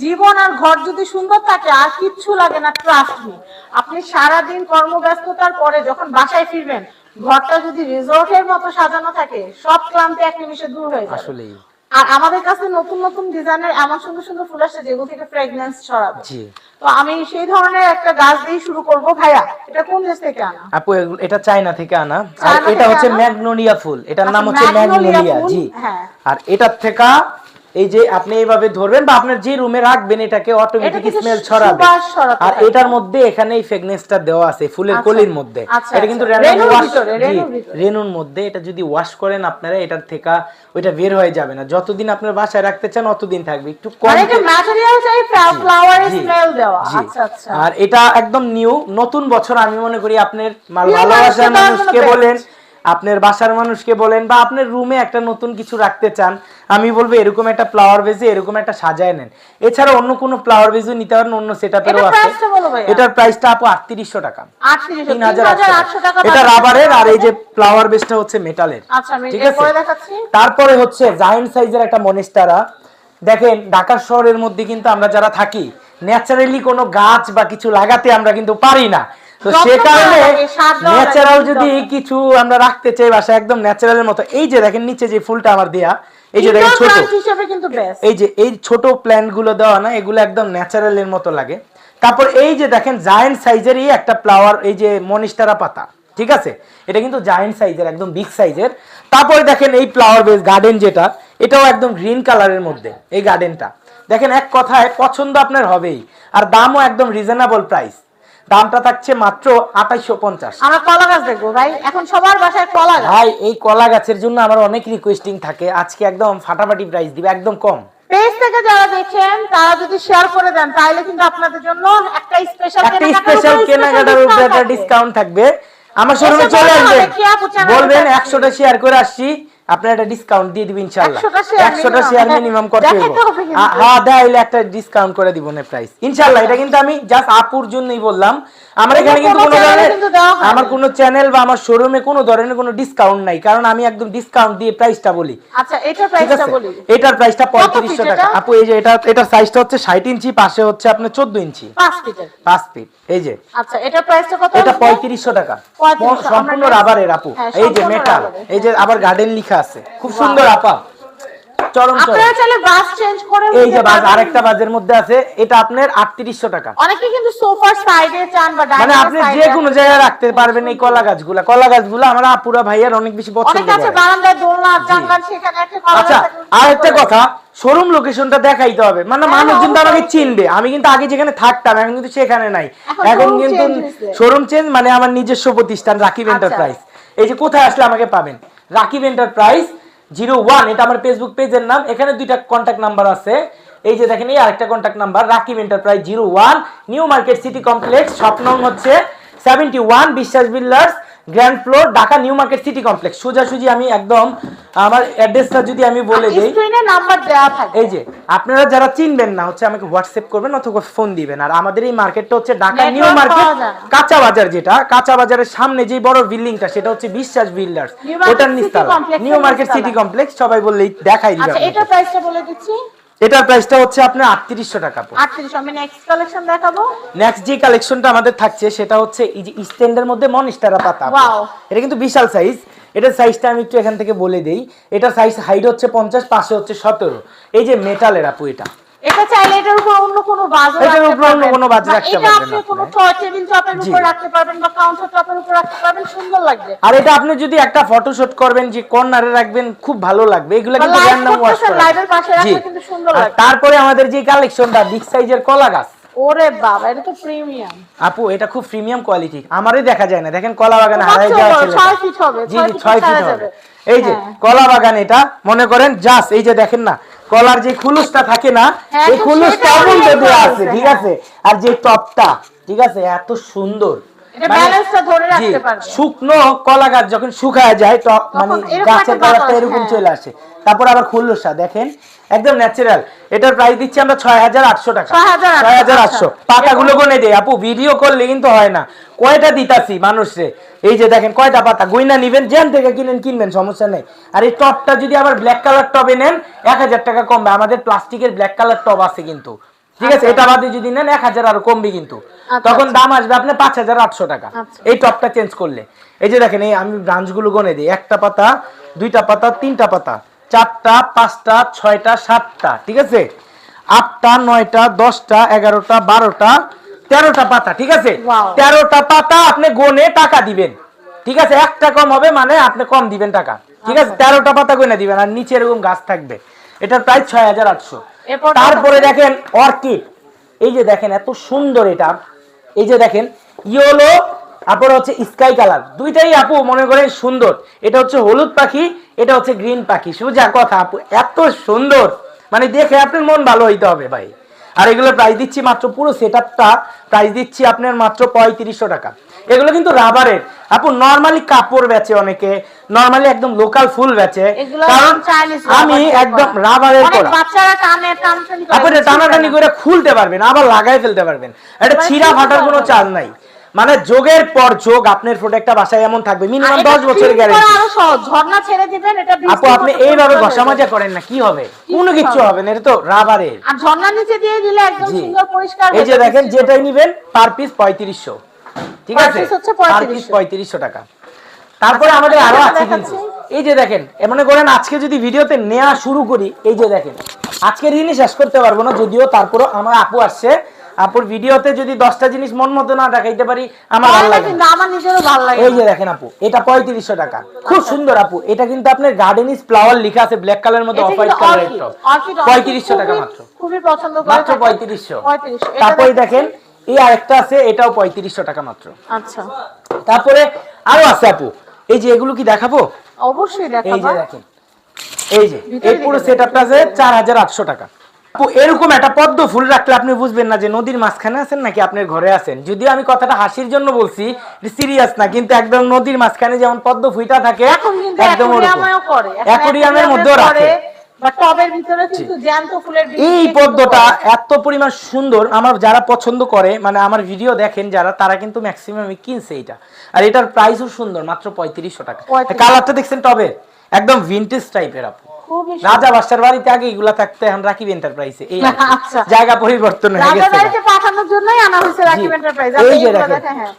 জীবন আর ঘর যদি সুন্দর থাকে, আর কিচ্ছু লাগে না ট্রাস্ট মি আপনি সারাদিন কর্মব্যস্ততার পরে যখন বাসায় ফিরবেন, ঘরটা যদি রিসোর্টের মতো সাজানো থাকে, সব ক্লান্তি এক নিমিষে দূর হয়ে যাবে। আর আমাদের কাছে নতুন নতুন ডিজাইনের এমন সুন্দর সুন্দর ফুল আসছে যেগুলো থেকে ফ্রেগনেন্স ছড়াবে। জি। তো আমি সেই ধরনের একটা গাছ দিয়ে শুরু করব। ভাইয়া এটা কোন দেশ থেকে আনা? আপু এটা চায়না থেকে আনা। আর এটা হচ্ছে আনা? ম্যাগনোলিয়া ফুল। এটার নাম আচ্ছা, হচ্ছে ম্যাগনোলিয়া ম্যাগনোলিয়া জি। হ্যাঁ। আর এটার থেকে এই যে আপনি এইভাবে ধরবেন বা আপনার যে রুমে রাখবেন এটাকে অটোমেটিক স্মেল ছড়াবে। আর এটার মধ্যে এখানে এই ফ্রেগনেন্সটা দেওয়া আছে ফুলের আচ্ছা, কলির মধ্যে। আচ্ছা, এটা কিন্তু আচ্ছা। রেনুর মধ্যে এটা যদি ওয়াশ করেন আপনারা এটার থেকে ওইটা বের হয়ে যাবে না। যতদিন আপনার বাসায় রাখতে চান অতদিন থাকবে। একটু কম মানে আচ্ছা আচ্ছা। আর এটা একদম নিউ নতুন বছর আমি মনে করি আপনার ভালোবাসার মানুষকে বলেন আপনার বাসার মানুষকে বলেন বা আপনার রুমে একটা নতুন কিছু রাখতে চান আমি বলব এরকম একটা ফ্লাওয়ার বেজে এরকম একটা সাজায় নেন। এছাড়া অন্য কোনো ফ্লাওয়ার বেজও নিতে পারেন অন্য সেটআপেরও এটার আছে। এটার প্রাইসটা আপু আটত্রিশশো টাকা। তিন হাজার 3800 টাকা। এটা রাবারের আর এই যে ফ্লাওয়ার বেসটা হচ্ছে মেটালের আচ্ছা আমি ঠিক আছে? দেখাচ্ছি। তারপরে হচ্ছে জায়েন্ট সাইজের একটা মনিস্টারা দেখেন ঢাকা শহরের মধ্যে কিন্তু আমরা যারা থাকি ন্যাচারালি কোনো গাছ বা কিছু লাগাতে আমরা কিন্তু পারি না। তো সে কারণে ন্যাচারাল যদি কিছু আমরা রাখতে চাই বাসায় একদম ন্যাচারালের মতো এই যে দেখেন নিচে যে ফুলটা আমার দেয়া এই যে দেখেন ছোট এই যে এই ছোট প্ল্যান্টগুলো দেওয়া না এগুলো একদম ন্যাচারালের মতো লাগে। তারপর এই যে দেখেন জায়েন্ট সাইজেরই একটা ফ্লাওয়ার এই যে মনিস্টারা পাতা ঠিক আছে? এটা কিন্তু জায়েন্ট সাইজের একদম বিগ সাইজের তারপরে দেখেন এই ফ্লাওয়ার বেস গার্ডেন যেটা এটাও একদম গ্রিন কালারের মধ্যে এই গার্ডেনটা দেখেন এক কথায় পছন্দ আপনার হবেই আর দামও একদম রিজনেবল প্রাইস দামটা থাকছে মাত্র আঠাইশো পঞ্চাশ। আমরা কলা গাছ দেখব ভাই। এখন সবার বাসায় কলা গাছ। ভাই এই কলা গাছের জন্য আমার অনেক রিকোয়েস্টিং থাকে। আজকে একদম ফাটাফাটি প্রাইস দিবে একদম কম। পেজ থেকে যারা দেখছেন তারা যদি শেয়ার করে দেন তাহলে কিন্তু আপনাদের জন্য একটা স্পেশাল একটা স্পেশাল কেনাকাটার উপরে একটা ডিসকাউন্ট থাকবে। আমার শোরুমে চলে আসবেন। বলবেন একশোটা শেয়ার করে আসছি। আপনার একটা ডিসকাউন্ট দিয়ে দিবেন ইনশাআল্লাহ। 100টা একশোটা শেয়ার মিনিমাম করতে হবে হ্যাঁ দেখাইলে একটা ডিসকাউন্ট করে দিব না প্রাইস ইনশাআল্লাহ এটা কিন্তু আমি জাস্ট আপুর জন্যই বললাম। আমার এখানে কিন্তু কোনো ধরনের। আমার কোনো চ্যানেল বা আমার শোরুমে কোনো ধরনের কোনো ডিসকাউন্ট নাই। কারণ আমি একদম ডিসকাউন্ট দিয়ে প্রাইসটা বলি। আচ্ছা এটার প্রাইসটা বলি। এটার প্রাইসটা পঁয়ত্রিশশো feet টাকা। আপু এই যে এটা এটার সাইজটা হচ্ছে ষাট ইঞ্চি পাশে হচ্ছে আপনার চোদ্দ ইঞ্চি। 5 ফিটের পাঁচ ফিট এই যে। আচ্ছা এটার প্রাইসটা কত এটা আসবে? পঁয়ত্রিশশো টাকা। সম্পূর্ণ রাবারের আপু। হ্যাঁ, এই যে মেটাল এই যে আবার গার্ডেন লিখা আছে। খুব সুন্দর আপা। চরম চরম। আপনারা চাইলে বাস চেঞ্জ করে এই যে বাজ আরেকটা বাজের মধ্যে আছে। এটা আপনার আটত্রিশশো টাকা। অনেকে কিন্তু সোফার সাইডে চান বা মানে আপনি যে কোনো জায়গায় রাখতে পারবেন এই কলা গাছগুলা। কলা গাছগুলা আমার আপুরা ভাইয়ার অনেক বেশি পছন্দ অনেক আছে বারান্দায় দোলনা জানলার সেখানে একটা কলা আচ্ছা আর একটা কথা শোরুম লোকেশনটা দেখাইতে হবে। মানে হ্যাঁ, মানুষজন তো আমাকে চিনবে। আমি কিন্তু আগে যেখানে থাকতাম এখন কিন্তু সেখানে নাই। এখন কিন্তু শোরুম চেঞ্জ মানে আমার নিজস্ব প্রতিষ্ঠান রাকিব আচ্ছা। এন্টারপ্রাইজ এই যে কোথায় আসলে আমাকে পাবেন? রাকিব এন্টারপ্রাইজ জিরো ওয়ান এটা আমার ফেসবুক পেজের নাম। এখানে দুইটা কন্ট্যাক্ট নাম্বার আছে। এই যে দেখেন, এই আরেকটা contact number Rakib enterprise zero one new market city complex স্বপ্ন হচ্ছে seventy one Biswas builders ground floor Dhaka new market city complex সোজাসুজি আমি একদম আমার অ্যাড্রেসটা যদি আমি বলে দিই। নাম্বার দেওয়া থাকে এই যে আপনারা যারা চিনবেন না হচ্ছে আমাকে হোয়াটসঅ্যাপ করবেন অথবা ফোন দিবেন। আর আমাদের এই মার্কেটটা হচ্ছে ঢাকা নিউ মার্কেট। কাঁচা বাজার যেটা কাঁচা বাজারের সামনে যে বড় বিল্ডিংটা সেটা হচ্ছে বিশ্বাস বিল্ডার্স ওটার নিস্তালা নিউ মার্কেট সিটি কমপ্লেক্স সবাই বললেই দেখাই দিবে আচ্ছা। এটার প্রাইসটা বলে দিচ্ছি। এটার প্রাইসটা হচ্ছে আপনার আটত্রিশশো টাকা 38 আমি নেক্সট কালেকশন দেখাবো। নেক্সট যে কালেকশনটা আমাদের থাকছে সেটা হচ্ছে এই যে স্ট্যান্ডের মধ্যে মনিস্টারা পাতা ওয়াও এটা কিন্তু বিশাল সাইজ এটার সাইজটা আমি একটু এখান থেকে বলে দেই। এটার সাইজ হাইট হচ্ছে পঞ্চাশ পাশে হচ্ছে সতেরো। এই যে মেটালের আপু এটা। এটা চাইলে এটার উপর অন্য কোনো বাজও এটার উপর অন্য কোনো বাজ রাখতে এটা পারবেন আপনি আপনি। কোনো টেবিল টপের উপর রাখতে পারবেন বা কাউন্টার টপের উপর রাখতে পারবেন সুন্দর লাগবে। আর এটা আপনি যদি একটা ফটোশুট করবেন যে কর্নারে রাখবেন খুব ভালো লাগবে। এগুলো কিন্তু র্যান্ডম ওয়াশ করা। এর পাশে রাখলে কিন্তু সুন্দর লাগবে। তারপরে আমাদের যে কালেকশনটা বিগ সাইজের কলা গাছ। ওরে বাবা এটা তো প্রিমিয়াম আপু এটা খুব প্রিমিয়াম কোয়ালিটি আমারই দেখা যায় না। দেখেন কলা বাগানে তোমার হারাই চেয়েও যাওয়া বড়, ছেলে ছয় হবে, জি জি feet ছয় ছাড়া ফিট হবে। এই যে হ্যাঁ। কলা বাগান এটা মনে করেন জাস্ট এই যে দেখেন না কলার যে খুলুসটা থাকে না হ্যাঁ, এই খুলুসটা সেটা দেবে দেওয়া আছে ঠিক হ্যাঁ। আছে? আর যে টপটা ঠিক আছে? এত সুন্দর। মানে- শুকনো কলা গাছ যখন শুকায় যায় টপ মানে গাছের কলাটা এরকম হ্যাঁ। চলে আসে। তারপর আবার খুলুসটা দেখেন? একদম ন্যাচারাল এটার প্রাইস দিচ্ছি আমরা ছয় হাজার আটশো টাকা। ছয় হাজার আটশো। আচ্ছা। পাতাগুলো গনে দেয় আপু ভিডিও করলে কিন্তু হয় না। কয়টা দিতাছি মানুষরে? এই যে দেখেন কয়টা পাতা? গইনা নিবেন যেন থেকে কিনেন কিনবেন সমস্যা নেই। আর এই টপটা যদি আবার ব্ল্যাক কালার টবে নেন এক হাজার টাকা কমবে। আমাদের প্লাস্টিকের ব্ল্যাক কালার টব আছে কিন্তু। ঠিক আছে? এটা বাদে যদি নেন এক হাজার আরও কমবে কিন্তু। আচ্ছা, তখন দাম আসবে আপনার পাঁচ হাজার আটশো টাকা। আচ্ছা। এই টপটা চেঞ্জ করলে। এই যে দেখেন এই আমি ব্রাঞ্চগুলো গনে দিই। একটা পাতা দুইটা পাতা তিনটা পাতা। চারটা পাঁচটা ছয়টা সাতটা ঠিক আছে? আটটা নয়টা দশটা এগারোটা বারোটা তেরোটা পাতা ঠিক আছে? তেরোটা পাতা আপনি গনে টাকা দিবেন ঠিক আছে? একটা কম হবে মানে আপনি কম দিবেন টাকা ঠিক আছে? আচ্ছা। তেরোটা পাতা গনে দিবেন আর নিচে এরকম গাছ থাকবে। এটার প্রায় ছয় হাজার আটশো। তারপরে দেখেন অর্কিড। এই যে দেখেন এত সুন্দর এটা। এই যে দেখেন ইয়েলো তারপরে হচ্ছে স্কাই কালার। দুইটাই আপু মনে করেন সুন্দর। এটা হচ্ছে হলুদ পাখি এটা হচ্ছে গ্রিন পাখি। সোজা কথা আপু এত সুন্দর। মানে দেখে আপনার মন ভালো হইতে হবে ভাই। আর এগুলো প্রাইস দিচ্ছি মাত্র পুরো সেট আপটা প্রাইস দিচ্ছি আপনার মাত্র পঁয়ত্রিশশো টাকা। এগুলো কিন্তু রাবারের আপু নর্মালি কাপড় বেচে অনেকে নর্মালি একদম লোকাল ফুল বেচে। কারণ আমি একদম রাবারের করা। আপনি টানাটানি করে। খুলতে পারবেন আবার লাগাই ফেলতে পারবেন। এটা ছিঁড়া ফাটার কোনো। চাল নাই। মানে যোগের পর যোগ আপনার প্রোডাক্টটা বাসায় এমন থাকবে মিনিমাম এটা দশ বছরের clean আরও সহজ। ঝর্ণা ছেড়ে দিবেন, এটা আপু আপনি এইভাবে ঘষা মাজা করেন না কি হবে? কোনো কিচ্ছু হবে হবে না এটা তো রাবারের। আর ঝর্ণার নিচে দিয়ে দিলে একদম সুন্দর পরিষ্কার এই যে দেখেন যেটাই নিবেন পার পিস পঁয়ত্রিশশো। ঠিক Per আছে পার 3500 পিস পঁয়ত্রিশশো। টাকা। তারপরে আচ্ছা, আমাদের আরও আছে কিন্তু। এই যে দেখেন মনে করেন আজকে যদি ভিডিওতে নেওয়া শুরু করি এই যে দেখেন আজকের দিনই শেষ করতে পারব না যদিও তারপরও আমার আপু আসছে আপুর ভিডিওতে যদি দশটা জিনিস মন মতো না দেখাইতে পারি আমার ভালো লাগে। কিন্তু আমার নিজেরও ভালো লাগে এই যে দেখেন আপু এটা পঁয়ত্রিশশো টাকা। খুব সুন্দর আপু এটা কিন্তু আপনার গার্ডেনিস ফ্লাওয়ার লেখা আছে ব্ল্যাক কালারের মধ্যে অফ হোয়াইট কিন্তু কালারের টপ orchid, orchid পঁয়ত্রিশশো টাকা মাত্র। খুবই পছন্দ করে মাত্র পঁয়ত্রিশশো। তারপরে দেখেন। এই আরেকটা আছে এটাও পঁয়ত্রিশশো টাকা মাত্র। আচ্ছা। তারপরে আরও আছে আপু এই যে এগুলো কি দেখাবো? অবশ্যই এই যে দেখেন এই যে এই পুরো দিকে সেট আপটা আছে চার হাজার আটশো টাকা। আপু, এরকম একটা পদ্ম ফুল রাখলে আপনি বুঝবেন না যে নদীর মাঝখানে আছেন নাকি আপনার ঘরে আছেন। যদিও আমি কথাটা হাসির জন্য বলছি সিরিয়াস না কিন্তু একদম নদীর মাঝখানে যেমন পদ্ম ফুইটা থাকে একদম অ্যাকোরিয়ামের মধ্যেও রাখে। এই পদ্মটা এত পরিমাণ সুন্দর আমার যারা পছন্দ করে মানে আমার ভিডিও দেখেন যারা তারা কিন্তু ম্যাক্সিমাম কিনছে এটা। আর এটার প্রাইসও সুন্দর মাত্র পঁয়ত্রিশশো টাকা। কালারটা দেখছেন টবে? একদম ভিন্টেজ টাইপের আপু। খুবই রাজা বাসার বাড়িতে আগে এগুলা থাকতে এখন রাকিব এন্টারপ্রাইজে এই। আচ্ছা। জায়গা পরিবর্তন হয়ে গেছে। পাঠানোর জন্যই আনা হয়েছে রাকিব এন্টারপ্রাইজ এই যে দেখেন। দেখেন, হ্যাঁ।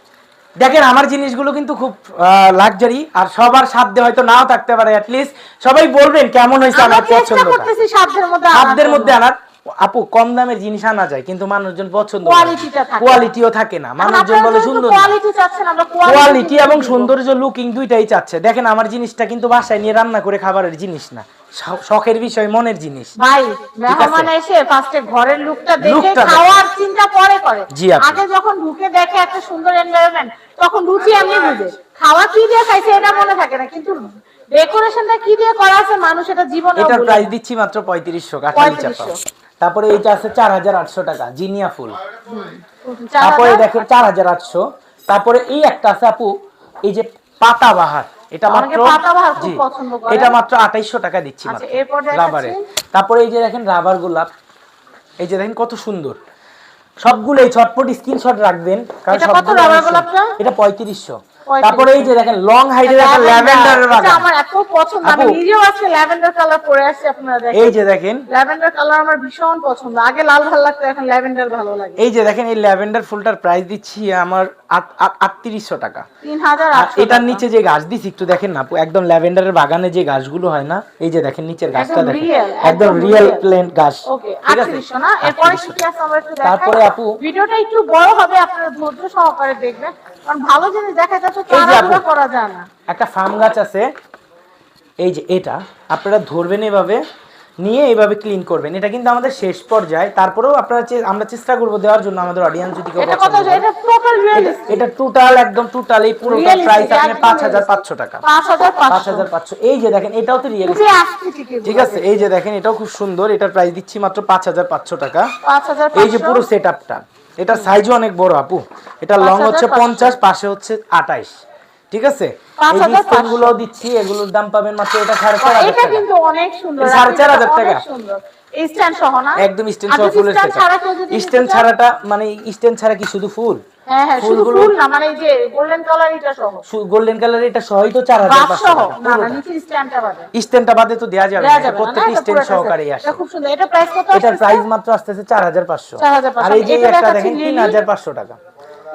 দেখেন আমার জিনিসগুলো কিন্তু খুব লাক্সারি আর সবার সাধ্যে হয়তো নাও থাকতে পারে লিস্ট সবাই বলবেন কেমন হয়েছে আমার পছন্দ সাধ্যের মধ্যে আনার। আপু কম দামের জিনিস আনা যায় কিন্তু মানুষজন পছন্দ থাকে কোয়ালিটিও থাকে না। মানুষজন বলে সুন্দর quality চাচ্ছেন, আমরা কোয়ালিটি এবং সৌন্দর্য লুকিং দুইটাই চাচ্ছে। দেখেন আমার জিনিসটা কিন্তু বাসায় নিয়ে রান্না করে খাবারের জিনিস না। শখের বিষয় মনের জিনিস। ভাই মেহমান এসে ফার্স্টে ঘরের লুকটা দেখে খাওয়ার চিন্তা পরে করে। আগে যখন ঢুকে দেখে একটা সুন্দর এনভায়রনমেন্ট তখন রুচি এমনি বুঝে। খাওয়া কি দিয়ে খাইছে এটা মনে থাকে না কিন্তু ডেকোরেশনটা কি দিয়ে করা আছে মানুষ এটা জীবনে এটার প্রাইস দিচ্ছি মাত্র পঁয়ত্রিশশো কাঠালি চাপা। 3500 তারপরে এইটা আছে চার হাজার আটশো টাকা জিনিয়া ফুল। তারপরে দেখেন চার হাজার আটশো। তারপরে এই একটা আছে আপু এই যে পাতাবাহার এটা মাত্র জি এটা মাত্র আঠাইশশো টাকা দিচ্ছি আচ্ছা। রাবারে। তারপরে এই যে দেখেন রাবার গোলাপ এই যে দেখেন কত সুন্দর। সবগুলো এই ছটপট স্ক্রিনশট রাখবেন কারণ সবগুলো এটা পঁয়ত্রিশশো। 3500 তারপরে এই যে দেখেন লং হাইটের একটা ল্যাভেন্ডারের বাগান। আমার এত পছন্দ আমি নিজেও আজকে ল্যাভেন্ডার কালার পরে আসছি আপনারা দেখেন। এই যে দেখেন। ল্যাভেন্ডার কালার আমার ভীষণ পছন্দ। আগে লাল ভালো লাগতো এখন ল্যাভেন্ডার ভালো লাগে। এই যে দেখেন এই ল্যাভেন্ডার ফুলটার প্রাইস দিচ্ছি আমার আটত্রিশশো টাকা। এটার নিচে যে গাছ দিছি একটু দেখেন না একদম ল্যাভেন্ডারের বাগানে যে গাছগুলো হয় না এই যে দেখেন নিচের গাছটা দেখেন। একদম রিয়েল। প্লেন গাছ। তারপরে আপু ভিডিওটা একটু বড় হবে আপনারা ধৈর্য সহকারে দেখবেন। কারণ ভালো জিনিস দেখাইতে একটা ফার্ম গাছ আছে। এই যে এটা আপনারা ধরবেন এভাবে নিয়ে এইভাবে ক্লিন করবেন। এটা কিন্তু আমাদের শেষ পর্যায়ে। তারপরেও আপনারা আমরা চেষ্টা করব দেওয়ার জন্য আমাদের অডিয়েন্স যদি কেউ এটা টোটাল একদম টোটাল এই পুরোটা প্রাইস আপনি পাঁচ হাজার পাঁচশো টাকা। পাঁচ হাজার পাঁচশো। এই যে দেখেন এটাও তো রিয়েল ঠিক আছে এই যে দেখেন এটাও খুব সুন্দর। এটার প্রাইস দিচ্ছি মাত্র পাঁচ হাজার পাঁচশো টাকা। এই যে পুরো সেট আপটা এটার সাইজও অনেক বড় আপু। এটা লং হচ্ছে 5500 পঞ্চাশ পাশে হচ্ছে আঠাইশ। ঠিক আছে? গুলো দিচ্ছি এগুলোর দাম পাবেন মাত্র এটা সাড়ে চার হাজার এটা কিন্তু অনেক সুন্দর সাড়ে চার হাজার টাকা। স্ট্যান্ড সহ না? একদম স্টেন সহ যদি ফুলের stand সেট ছাড়া কেউ যদি নিতে স্টেন চায়? ছাড়াটা মানে স্টেন ছাড়া কি শুধু ফুল? হ্যাঁ হ্যাঁ শুধু ফুল না মানে যে গোল্ডেন কালার এটা সহ। গোল্ডেন কালার এটা সহই তো টাকা না না নিচে স্ট্যান্ডটা বাদে। তো যাবে দেয়া প্রত্যেকটা এটা স্টেন পুরোটা আসে। এটা খুব সুন্দর। এটা প্রাইস কত মাত্র আসতেছে চার হাজার পাঁচশো। 4,500 আর এই যে একটা দেখেন তিন লিলি। হাজার পাঁচশো টাকা।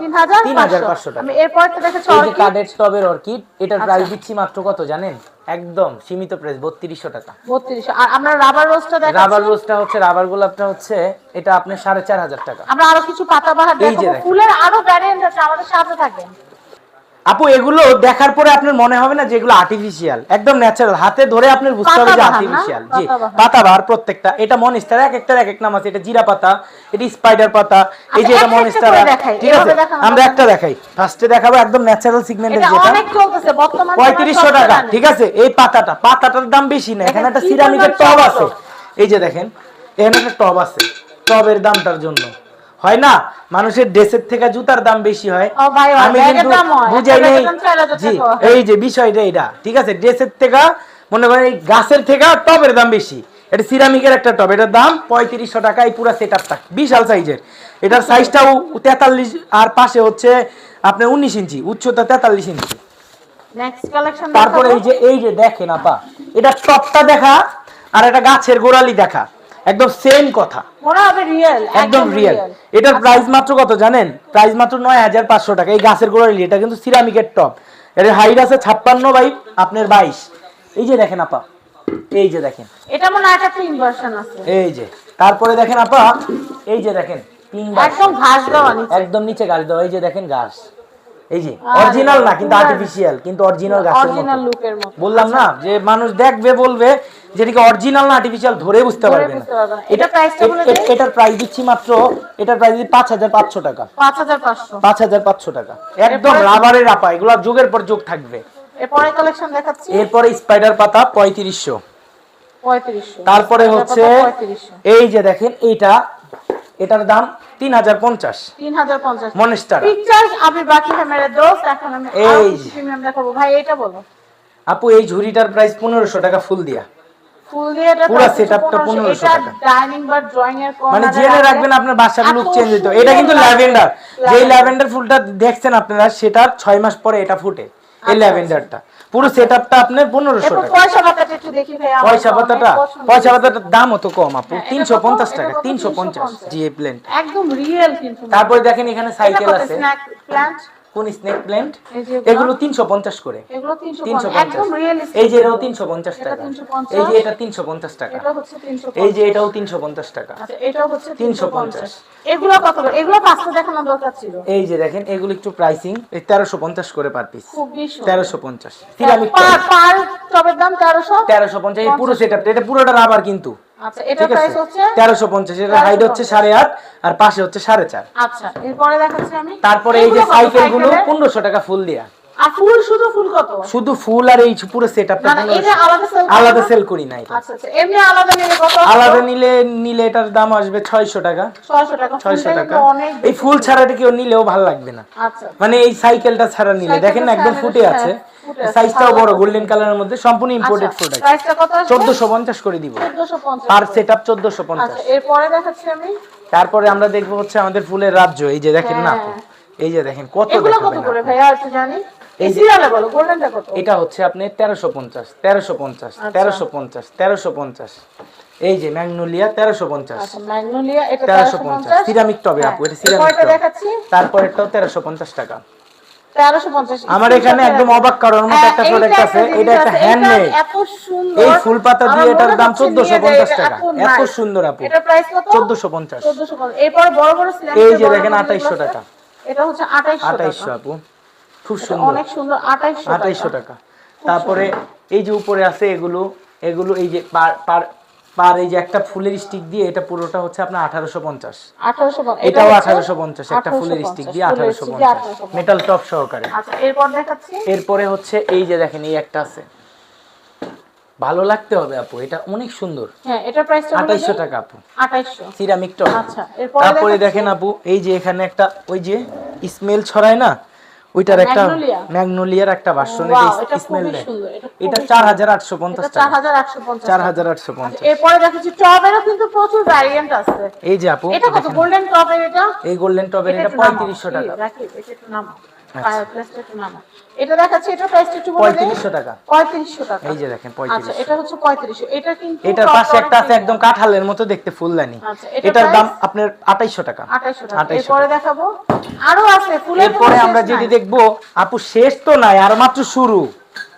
3500 3,500 টাকা। আমি এরপর দেখাচ্ছি অর্কিড। কার্ডের টবের অর্কিড এটার আচ্ছা। প্রাইস দিচ্ছি মাত্র কত জানেন? একদম সীমিত প্রাইস বত্রিশশো টাকা। 3200 আর আমরা রাবার রোজটা রাবার দেখাচ্ছি। রোজটা হচ্ছে রাবার গোলাপটা হচ্ছে এটা আপনার সাড়ে চার হাজার টাকা। আমরা আরও কিছু পাতাবাহার দেখাবো। ফুলের আরও ভ্যারিয়েন্ট আছে আমাদের সাথে থাকেন আপু এগুলো দেখার পরে আপনার মনে হবে না যে এগুলো আর্টিফিশিয়াল একদম ন্যাচারাল হাতে ধরে আপনার বুঝতে হবে যে আর্টিফিশিয়াল জি। পাতাবাহার প্রত্যেকটা এটা মনিস্টার এক একটার এক এক নাম আছে এটা জিরা পাতা এটা স্পাইডার পাতা এই যে আচ্ছা, এটা দেখাই, ঠিক আছে? আমরা একটা দেখাই ফার্স্টে দেখাবো একদম ন্যাচারাল সিগমেন্টের এটা যেটা। অনেক চলতেছে বর্তমানে পঁয়ত্রিশশো টাকা ঠিক আছে? এই পাতাটা পাতাটার দাম বেশি না এখানে একটা সিরামিকের টব আছে। এই যে দেখেন এখানে একটা টব আছে টবের দামটার জন্য। হয় না? মানুষের ড্রেসের থেকে জুতার দাম বেশি হয়। আমি কিন্তু বুঝাই নেই। জি এই যে বিষয়টা এটা ঠিক আছে? ড্রেসের থেকে মনে করেন এই গাছের থেকে টবের দাম বেশি। এটা সিরামিকের একটা টব এটার দাম পঁয়ত্রিশশো টাকা এই পুরো সেট আপটা বিশাল সাইজের এটার সাইজটাও তেতাল্লিশ আর পাশে হচ্ছে আপনার উনিশ ইঞ্চি উচ্চতা তেতাল্লিশ ইঞ্চি। তারপরে এই যে এই যে দেখেন আপা এটা টপটা দেখা আর এটা গাছের গোড়ালি দেখা। একদম সেম কথা। মনে হবে রিয়েল একদম রিয়েল এটার প্রাইস মাত্র কত জানেন? প্রাইস মাত্র নয় হাজার পাঁচশো টাকা। এই গাছের গোড়ালি এটা কিন্তু সিরামিকের টপ এর হাইট আছে ছাপ্পান্ন বাই আপনার বাইশ। এই যে দেখেন আপা এই যে দেখেন। এটা মনে হয় একটা তিন ভার্সন আছে। এই যে তারপরে দেখেন আপা এই যে দেখেন গাছ। একদম ঘাস দেওয়া একদম নিচে গাছ দেওয়া এই যে দেখেন গাছ এই যে অরিজিনাল না কিন্তু আর্টিফিশিয়াল কিন্তু অরিজিনাল গাছের অরিজিনাল লুকের মতো। বললাম না যে মানুষ দেখবে বলবে যে অরিজিনাল না আর্টিফিশিয়াল ধরে বুঝতে পারবে না। এটা এটা price টা বলে এটার প্রাইস দিচ্ছি মাত্র এটার প্রাইস দিচ্ছি পাঁচ হাজার পাঁচশো টাকা। পাঁচ হাজার পাঁচশো। পাঁচ হাজার পাঁচশো টাকা। একদম রাবারের আপা এগুলো যুগের পর যুগ থাকবে। এরপরে কালেকশন দেখাচ্ছি। এরপরে স্পাইডার পাতা পঁয়ত্রিশশো। পঁয়ত্রিশশো। তারপরে হচ্ছে এই যে দেখেন এইটা এটার দাম তিন হাজার পঞ্চাশ। তিন হাজার পঞ্চাশ। মনেস্টার। পিকচার আমি বাকি এখন আমি এই আরও যে। কিছু প্রিমিয়াম দেখাবো। ভাই এটা বলো। আপু এই ঝুড়িটার প্রাইস পনেরোশো টাকা ফুল দিয়া। ফুল দিয়ে এটা পুরা price হচ্ছে setup টা 1500 1500 টাকা। ডাইনিং বা ড্রয়িং এর মানে জেনে রাখবেন আপনার বাসার লুক চেঞ্জ হইতো। এটা কিন্তু ল্যাভেন্ডার। যেই ল্যাভেন্ডার ফুলটা দেখছেন আপনারা সেটার ছয় মাস পরে এটা ফুটে। এই আচ্ছা, ল্যাভেন্ডারটা। পুরো সেট আপটা আপনার পনেরোশো এরপর টাকা। পয়সা পাতাটা একটু দেখি ভাই পয়সা পাতাটা পয়সা পাতাটার দাম অত কম আপু। হ্যাঁ, এটা তিনশো কত? পঞ্চাশ এটা টাকা তিনশো পঞ্চাশ 350 জি প্ল্যান্ট। একদম রিয়েল কিন্তু। তারপরে দেখেন এখানে সাইকেল আছে। প্ল্যান্ট কোন স্নেক প্ল্যান্ট এগুলো? তিনশো পঞ্চাশ করে। তিনশো পঞ্চাশ। এই যে এটাও তিনশো পঞ্চাশ টাকা। এই যে এটা তিনশো পঞ্চাশ টাকা। এটা হচ্ছে 350 এই যে এটাও তিনশো পঞ্চাশ টাকা। এটাও হচ্ছে 350 350 এগুলো কত এগুলো পাঁচটা দেখানো দরকার ছিল। এই যে দেখেন এগুলো একটু প্রাইসিং এই তেরোশো পঞ্চাশ করে পার পিস তেরোশো পঞ্চাশ। সিরামিক পার টবের দাম 1300 তেরোশো পঞ্চাশ পুরো সেট এটা পুরোটা রাবার কিন্তু। আচ্ছা এটা প্রাইস হচ্ছে? তেরোশো পঞ্চাশ এটা হাইট হচ্ছে সাড়ে আট আর পাশে হচ্ছে সাড়ে চার। আচ্ছা এরপরে দেখাচ্ছি আমি। তারপরে এই যে সাইকেলগুলো? পনেরোশো টাকা ফুল দিয়া। আর ফুল শুধু ফুল কত? শুধু ফুল আর এই পুরো সেট আপটা না না এটা আলাদা সেল আলাদা সেল করি না এটা। আচ্ছা আচ্ছা এমনি আলাদা নিলে কত? আলাদা নিলে নিলে এটার দাম আসবে ছয়শো টাকা। 600 টাকা। ছয়শো ফুলটা টাকা। এই ফুল ছাড়া এটা কেউ নিলেও ভালো লাগবে না। আচ্ছা। মানে এই সাইকেলটা ছাড়া নিলে। দেখেন না একদম ফুটে হ্যাঁ, আছে। সাইজটাও বড়। গোল্ডেন কালারের মধ্যে সম্পূর্ণ ইম্পোর্টেড প্রোডাক্ট প্রাইসটা কত আসবে? চোদ্দশো পঞ্চাশ করে দিব। 1450 পার সেট আপ চোদ্দশো পঞ্চাশ। আচ্ছা এরপরে দেখাচ্ছি আমি। তারপরে আমরা দেখব হচ্ছে আমাদের ফুলের রাজ্য। এই যে দেখেন না হ্যাঁ। এই যে দেখেন কত এগুলো কত করে ভাইয়া একটু জানি। এই যে- এটা হচ্ছে আপনি তেরোশো পঞ্চাশ তেরোশো পঞ্চাশ আচ্ছা। তেরোশো পঞ্চাশ তেরোশো পঞ্চাশ। এই যে ম্যাগনোলিয়া তেরোশো পঞ্চাশ। আচ্ছা তেরোশো পঞ্চাশ। সিরামিক টবে হ্যাঁ, আপু এটা সিরামিক তারপরেরটাও তেরোশো পঞ্চাশ টাকা। আমার এখানে একদম অবাক করার মতো একটা হ্যাঁ, প্রোডাক্ট আছে এটা একটা হ্যান্ডমেড এই ফুল পাতা দিয়ে এটার দাম হচ্ছে চোদ্দশো নিয়ে পঞ্চাশ যাই, টাকা। এত সুন্দর আপু। এটা প্রাইস কত? চোদ্দশো পঞ্চাশ। 1450 এরপর বড় বড় এই যে দেখেন 2800 টাকা। এটা হচ্ছে 2800 আঠাইশশো টাকা। আপু। খুব সুন্দর। অনেক সুন্দর 2800 আঠাইশশো টাকা। তারপরে এই যে উপরে আছে এগুলো এগুলো এই যে পার পার পার এই যে একটা ফুলের স্টিক দিয়ে এটা পুরোটা হচ্ছে আপনার আঠারোশো পঞ্চাশ। 1850 এটাও হচ্ছে আঠারোশো পঞ্চাশ একটা ফুলের স্টিক দিয়ে ফুলের আঠারোশো stick দিয়ে পঞ্চাশ। 1850 মেটাল টপ সহকারে। আচ্ছা এরপর দেখাচ্ছি? এরপরে হচ্ছে এই যে দেখেন এই একটা আছে। ভালো লাগতে হবে আপু এটা অনেক সুন্দর। হ্যাঁ এটা প্রাইসটা আঠাইশশো টাকা আপু। 2800 সিরামিক টপ আচ্ছা এরপর তারপরে দেখেন আপু এই যে এখানে একটা ওই যে স্মেল ছড়ায় না? ওইটার একটা ম্যাগনোলিয়ার একটা ভার্সন এটা স্মেল দেয় এটা এটা খুবই চার হাজার আটশো পঞ্চাশ এটা চার টাকা হাজার আটশো পঞ্চাশ চার হাজার আটশো পঞ্চাশ। এরপরে দেখাচ্ছি টবেরও কিন্তু প্রচুর ভ্যারিয়েন্ট আছে। এই যে আপু এটা কত? গোল্ডেন টবের এটা? এই গোল্ডেন টবের এটা একটু নামাও। পঁয়ত্রিশশো এই, টাকা। রাখি, এটা একটু নামাও। পায়ের প্লেসটা এটা দেখাচ্ছি এটা প্রাইসটা একটু বলে দেই। পঁয়ত্রিশশো টাকা। পঁয়ত্রিশশো টাকা। এই যে দেখেন আচ্ছা এটা হচ্ছে পঁয়ত্রিশশো। এটা কিন্তু এটার পাশে একটা আছে একদম কাঁঠালের মতো দেখতে ফুলদানি। এটার এটার দাম আপনার আঠাইশশো টাকা। আঠাইশশো টাকা। এরপরে দেখাবো। আরও আছে ফুলের এরপরে আমরা। যেটি দেখব আপু শেষ তো নাই আর মাত্র শুরু।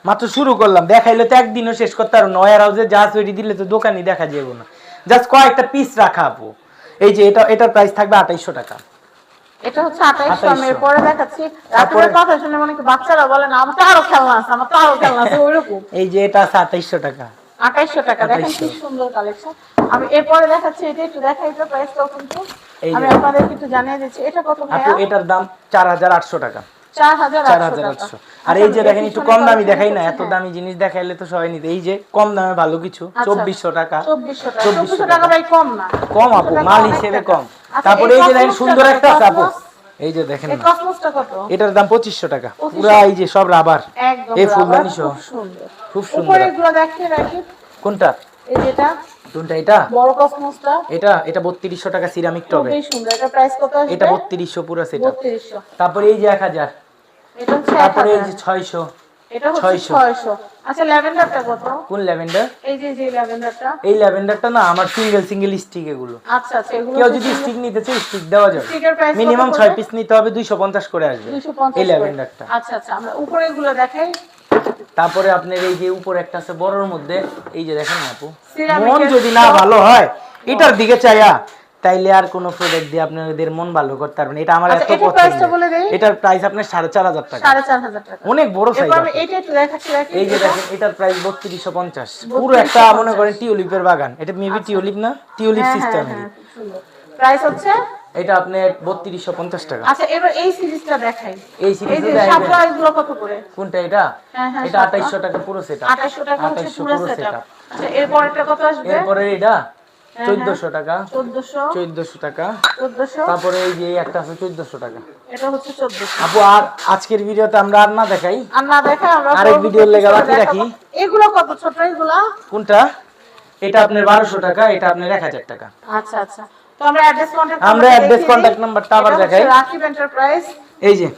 মাত্র শুরু করলাম। দেখাইলে তো একদিনও শেষ করতে পারব নয়ার হাউসে যা তৈরি দিলে তো দোকানই দেখা যাবে না। জাস্ট কয়েকটা পিস রাখা আপু। এই যে এটা এটার প্রাইস থাকবে আঠাইশশো টাকা। এটা হচ্ছে আঠাইশশো আমি 2800 এরপরে দেখাচ্ছি। কথা শুনে মনে কি বাচ্চারা বলে না আমার তো আরও খেলনা আছে আমার তো আরও খেলনা আছে ওইরকম। এই যে এটা আছে আঠাইশশো টাকা। আঠাইশশো টাকা দেখেন কি সুন্দর কালেকশন আমি এরপরে দেখাচ্ছি এটা একটু দেখাই প্রাইসটাও কিন্তু। আমি আপনাদেরকে একটু জানিয়ে দিচ্ছি এটা কত ভাইয়া? এটার দাম চার হাজার আটশো টাকা। আর এই যে আচ্ছা, দেখেন একটু কম দামি দেখাই না এত। দামি জিনিস দেখাইলে তো সবাই নিতে এই যে কম দামে ভালো কিছু আচ্ছা। চব্বিশশো টাকা। চব্বিশশো টাকা। 2400 চব্বিশশো টাকা ভাই কম না। কম আপু মাল হিসেবে কম। তারপরে এই যে দেখেন সুন্দর একটা কসমস? এই যে দেখেন এটার দাম পঁচিশশো টাকা। 2500 পুরা এই যে সব রাবার একদম এই ফুলদানি সহ খুব সুন্দর। খুব কোনটা? কোনটা এটা? বড় কসমসটা এটা এটা বত্রিশশো টাকা সিরামিক টবে খুবই সুন্দর। এটা প্রাইস কত আসবে? এটা বত্রিশশো পুরো সেটা বত্রিশশো। তারপরে এই যে এক হাজার। এটা হচ্ছে তারপরে এই যে ছয়শো। এটা হচ্ছে 600 আচ্ছা ল্যাভেন্ডারটা কত? কোন ল্যাভেন্ডার? এই যে যে ল্যাভেন্ডারটা। এই ল্যাভেন্ডারটা না আমার সিঙ্গেল সিঙ্গেল স্টিক এগুলো। আচ্ছা আচ্ছা এগুলো কেউ যদি স্টিক নিতে চায় স্টিক দেওয়া যাবে। স্টিকের প্রাইস মিনিমাম ছয় পিস নিতে হবে দুইশো পঞ্চাশ করে আসবে। দুশো পঞ্চাশ এই ল্যাভেন্ডারটা। আচ্ছা আচ্ছা আমরা উপরে এগুলো দেখাই। তারপরে আপনার এই যে উপরে একটা আছে বড়র মধ্যে এই যে দেখেন আপু। মন যদি না ভালো হয় এটার দিকে চাইয়া তাইলে আর কোনো প্রোডাক্ট দিয়ে আপনাদের মন ভালো করতে পারবেন এটা আমার আচ্ছা, এত পছন্দ বলে দেই। এটার প্রাইস আপনার সাড়ে চার হাজার টাকা। সাড়ে চার হাজার টাকা। অনেক বড় সাইজ এই যে দেখেন এটার প্রাইস বত্রিশশো পঞ্চাশ। পুরো একটা মনে করেন টিউলিপের বাগান। এটা মেবি টিউলিপ না? টিউলিপ হ্যাঁ, সিস্টেম প্রাইস হচ্ছে? এটা বত্রিশশো পঞ্চাশ টাকা। আচ্ছা এবার এই সিরিজটা দেখাই। এই সিরিজে সাপলা এগুলো কত করে? কোনটা এটা? হ্যাঁ, হ্যাঁ, এটা সাতটা। আঠাইশশো টাকা পুরো সেটা আঠাশশো টাকা হচ্ছে আঠাইশশো পুরো সেটআপ আচ্ছা এরপর এটা কত আসবে? এরপরে এটা? হ্যাঁ, চোদ্দশো টাকা। চোদ্দশো। চোদ্দশো টাকা। চোদ্দশো। তারপরে এই যে একটা আছে চোদ্দশো টাকা। এটা হচ্ছে চোদ্দশো। আপু আর আজকের ভিডিওতে আমরা আর না দেখাই। আর না দেখা আমরা আরেক ভিডিওর লেগে বাকি রাখি। এগুলো কত ছোট এগুলা? কোনটা? এটা আপনার বারোশো টাকা এটা আপনার এক হাজার টাকা। আচ্ছা আচ্ছা। তো আমরা অ্যাড্রেস কন্টাক্ট আমরা address, contact number-টা আবার দেখাই। রাকিব এন্টারপ্রাইজ এই যে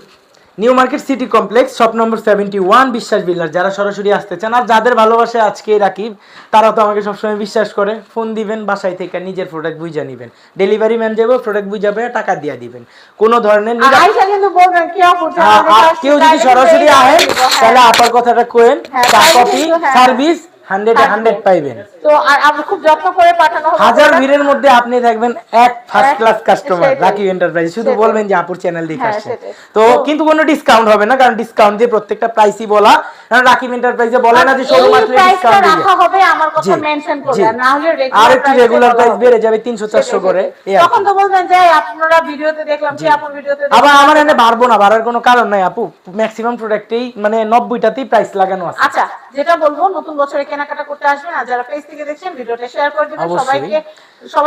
new market city complex shop number seventy one Biswas builder যারা সরাসরি আসতে চান আর যাদের ভালোবাসে আজকে রাকিব তারা তো আমাকে সবসময় বিশ্বাস করে ফোন দিবেন বাসায় থেকে নিজের প্রোডাক্ট বুঝা নিবেন। ডেলিভারি ম্যান যাবে প্রোডাক্ট বুঝাবে টাকা দিয়ে দিবেন। কোনো ধরনের আ- কেউ যদি সরাসরি আহেন তাহলে আপার কথাটা কোয়েন হ্যাঁ, চা কফি হ্যাঁ। সার্ভিস হান্ড্রেড হান্ড্রেড পাইবেন। তো আর আমরা খুব যত্ন করে পাঠানো হবে। হাজার ভিড়ের মধ্যে আপনি থাকবেন এক ফার্স্ট ক্লাস কাস্টমার সেটাই। এন্টারপ্রাইজ শুধু বলবেন যে আপুর চ্যানেল দেখে আসছে। তো কিন্তু কোনো ডিসকাউন্ট হবে না কারণ ডিসকাউন্ট দিয়ে প্রত্যেকটা প্রাইসই বলা। কারণ রাকিব এন্টারপ্রাইজে বলে না যে শোরুম আসলে ডিসকাউন্ট দিবে রাখা হবে আমার কথা মেনশন জি। না হলে আর একটু রেগুলার প্রাইস বেড়ে যাবে তিনশো চারশো করে। তখন তো বলবেন যে আপনারা ভিডিওতে দেখলাম কি আপন ভিডিওতে আবার আমার এনে বাড়বো না বাড়ার কোনো কারণ নাই আপু। ম্যাক্সিমাম প্রোডাক্টেই মানে নব্বইটাতেই প্রাইস লাগানো আছে। আচ্ছা যেটা বলব নতুন বছরে কেনাকাটা করতে আসবেন আর যারা পেজ থেকে দেখছেন ভিডিওটা শেয়ার করে দিবেন সবাইকে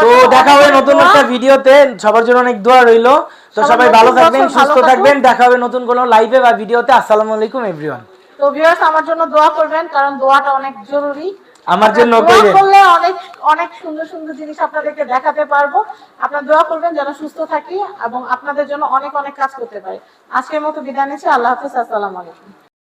তো দেখা হবে নতুন একটা ভিডিওতে সবার জন্য অনেক দোয়া রইল। তো সবাই ভালো থাকবেন সুস্থ থাকবেন। দেখা হবে নতুন কোনো লাইভে বা ভিডিওতে। আসসালামু আলাইকুম এভরিওয়ান তো ভিউয়ার্স আমার জন্য দোয়া করবেন কারণ দোয়াটা অনেক জরুরি। আমার জন্য দোয়া করলে অনেক অনেক সুন্দর সুন্দর জিনিস আপনাদেরকে দেখাতে পারব। আপনারা দোয়া করবেন যেন সুস্থ থাকি এবং আপনাদের জন্য অনেক অনেক কাজ করতে পারি। আজকের মতো বিদায় নিচ্ছি। আল্লাহ হাফিজ আসসালামু আলাইকুম।